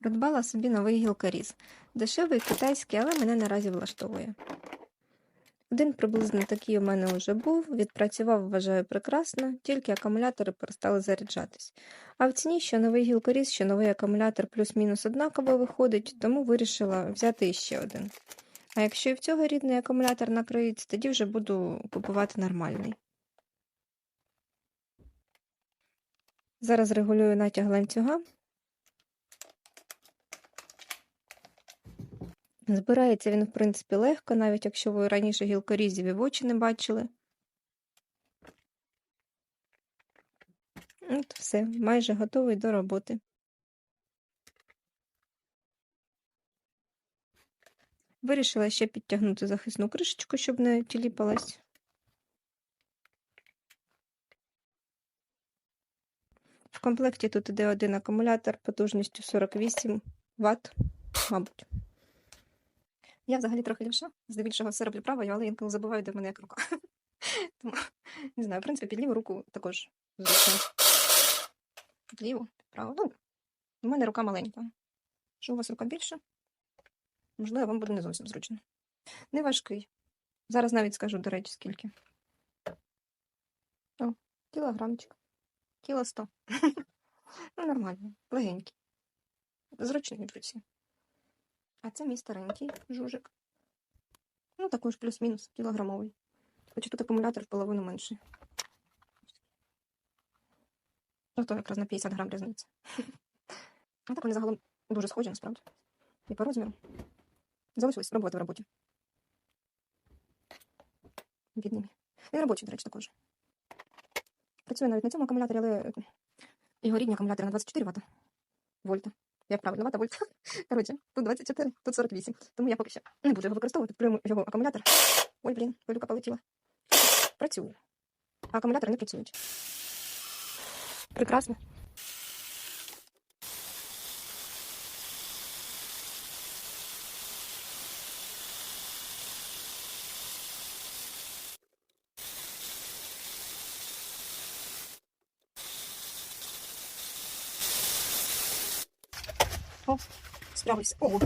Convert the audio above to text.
Придбала собі новий гілкоріз. Дешевий китайський, але мене наразі влаштовує. Один приблизно такий у мене вже був, відпрацював, вважаю, прекрасно, тільки акумулятори перестали заряджатись. А в ціні, що новий гілкоріз, що новий акумулятор плюс-мінус однаково виходить, тому вирішила взяти іще один. А якщо і в цього рідний акумулятор накриється, тоді вже буду купувати нормальний. Зараз регулюю натяг ланцюга. Збирається він, в принципі, легко, навіть якщо ви раніше гілкорізів і в очі не бачили. От все, майже готовий до роботи. Вирішила ще підтягнути захисну кришечку, щоб не тіліпалась. В комплекті тут іде один акумулятор потужністю 48 Вт, мабуть. Я взагалі трохи лівша, здебільшого все роблю правою, але інколи забуваю, де в мене як рука. Тому, не знаю, в принципі, під ліву руку також зручно. Під ліву, під праву. Ну, у мене рука маленька. Що у вас рука більша? Можливо, вам буде не зовсім зручно. Не важкий. Зараз навіть скажу, до речі, скільки. О, кілограмчик. Кіло сто. ну, нормально, легенький. Зручний в руці. А це мій старенький жужик. Ну, також плюс-мінус кілограмовий. Хоча тут акумулятор в половину менший. Тобто якраз на 50 грам різниця. А так вони загалом дуже схожі, насправді. І по розміру. Залишилось спробувати в роботі. Бідними. Він робочий, до речі, також. Працює навіть на цьому акумуляторі, але його рідні акумулятори на 24 Вт. Вольта. Як правильно, вата вольт. Коротше, тут 24, тут 48. Тому я поки що не буду його використовувати. Прямо його акумулятор. Ой, блін, пилюка полетіла. Працює. А акумулятори не працюють. Прекрасно. Справився. Ого.